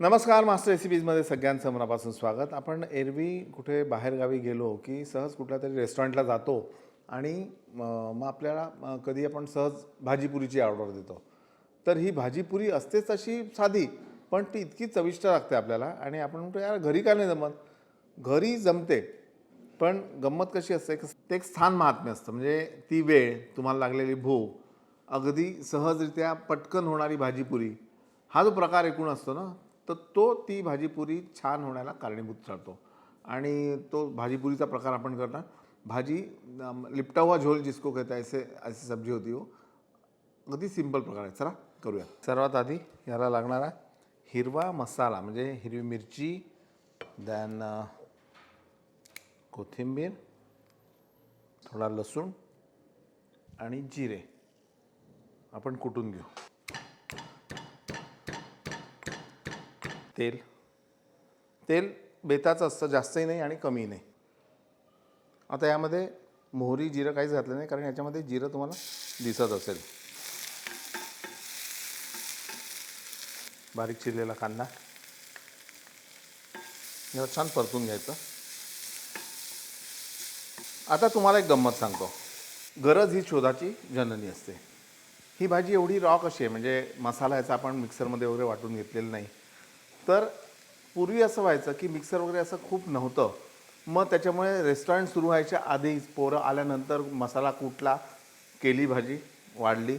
नमस्कार मास्टर रेसिपीजमध्ये सगळ्यांचं मनापासून स्वागत. आपण एरवी कुठे बाहेरगावी गेलो की सहज कुठल्या तरी रेस्टॉरंटला जातो आणि मग आपल्याला कधी आपण सहज भाजीपुरीची ऑर्डर देतो. तर ही भाजीपुरी असतेच अशी साधी पण ती इतकी चविष्ट लागते आपल्याला आणि आपण म्हणतो यार घरी का नाही जमत? घरी जमते पण गंमत कशी असते ते एक स्थान महात्म्य असतं. म्हणजे ती वेळ तुम्हाला लागलेली भूक अगदी सहजरित्या पटकन होणारी भाजीपुरी हा जो प्रकार एकूण असतो ना तर तो ती भाजीपुरी छान होण्याला कारणीभूत ठरतो. आणि तो भाजीपुरीचा प्रकार आपण करणार भाजी लिपटा हुआ झोल जिसको कहता है ऐसे ऐसी सब्जी होती हो. अगदी सिंपल प्रकार आहे. चला करूया. सर्वात आधी याला लागणारा हिरवा मसाला म्हणजे हिरवी मिरची दॅन कोथिंबीर थोडा लसूण आणि जिरे. आपण कुटून घेऊ. तेल. तेल बेताचं असतं जास्तही नाही आणि कमी नाही. आता यामध्ये मोहरी जिरं काहीच घातलं नाही कारण याच्यामध्ये जिरं तुम्हाला दिसत असेल. बारीक चिरलेला कांदा. याला छान परतून घ्यायचं. आता तुम्हाला एक गंमत सांगतो. गरज ही शोधाची जननी असते. ही भाजी एवढी रॉ कशी आहे म्हणजे मसाला याचा आपण मिक्सरमध्ये वगैरे वाटून घेतलेला नाही. तर पूर्वी असं व्हायचं की मिक्सर वगैरे असं खूप नव्हतं. मग त्याच्यामुळे रेस्टॉरंट सुरू व्हायच्या आधीच पोरं आल्यानंतर मसाला कुटला केली भाजी वाढली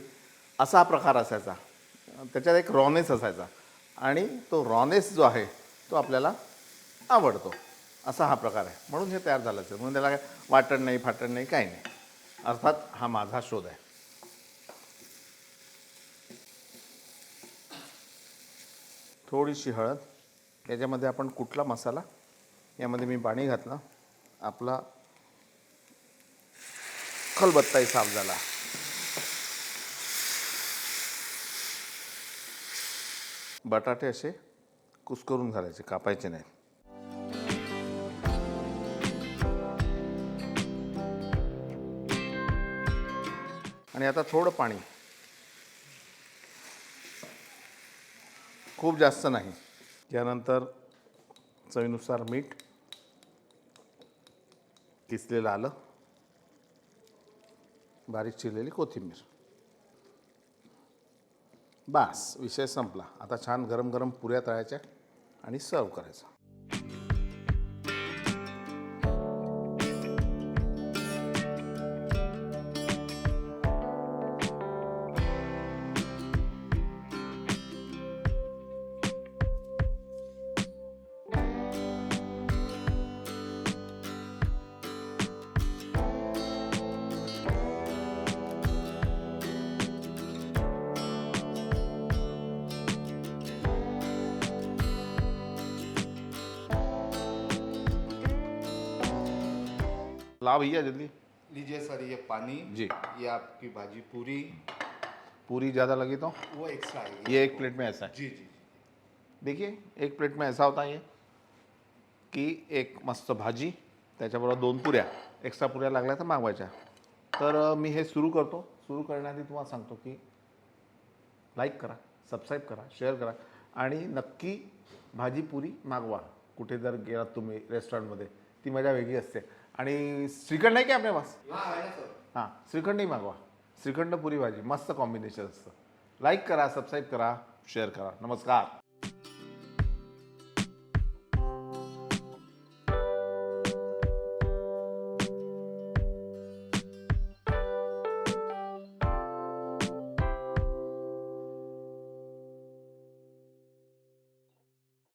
असा प्रकार असायचा. त्याच्यात एक रॉनेस असायचा. आणि तो रॉनेस जो आहे तो आपल्याला आवडतो. असा हा प्रकार आहे. म्हणून हे तयार झालं असेल. म्हणून त्याला काय वाटण नाही फाटण नाही काही नाही. अर्थात हा माझा शोध आहे. थोडीशी हळद याच्यामध्ये आपण कुठला मसाला यामध्ये मी पाणी घातलं. आपला खलबत्ताही साफ झाला. बटाटे असे कुस्करून घालायचे कापायचे नाहीत. आणि आता थोडं पाणी. खूप जास्त नाही. त्यानंतर चवीनुसार मीठ किसलेलं आलं. बारीक चिरलेली कोथिंबीर. बास विषय संपला. आता छान गरम गरम पुऱ्या तळायच्या आणि सर्व करायचं. ला भैया जल्दी। लीजिए सर ये पानी जी। ये आपकी भाजी पूरी। पूरी ज़्यादा लगी तो? वो एक्स्ट्रा है ये एक प्लेट में ऐसा है। जी जी देखिए एक प्लेट में ऐसा होता है ये की एक मस्त भाजी त्याच्याबरोबर दोन पुऱ्या एक्स्ट्रा पुऱ्या लागल्या तर मागवायच्या. तर मी हे सुरू करतो. सुरू करण्याआधी तुम्हाला सांगतो की लाईक करा सबस्क्राईब करा शेअर करा आणि नक्की भाजी पुरी मागवा. कुठे जर गेलात तुम्ही रेस्टॉरंटमध्ये ती मजा वेगळी असते. आणि श्रीखंड आहे की आपल्या पास? हां श्रीखंडही मागवा. श्रीखंड पुरी भाजी मस्त कॉम्बिनेशन असतं. लाईक करा सबस्क्राईब करा शेअर करा. नमस्कार.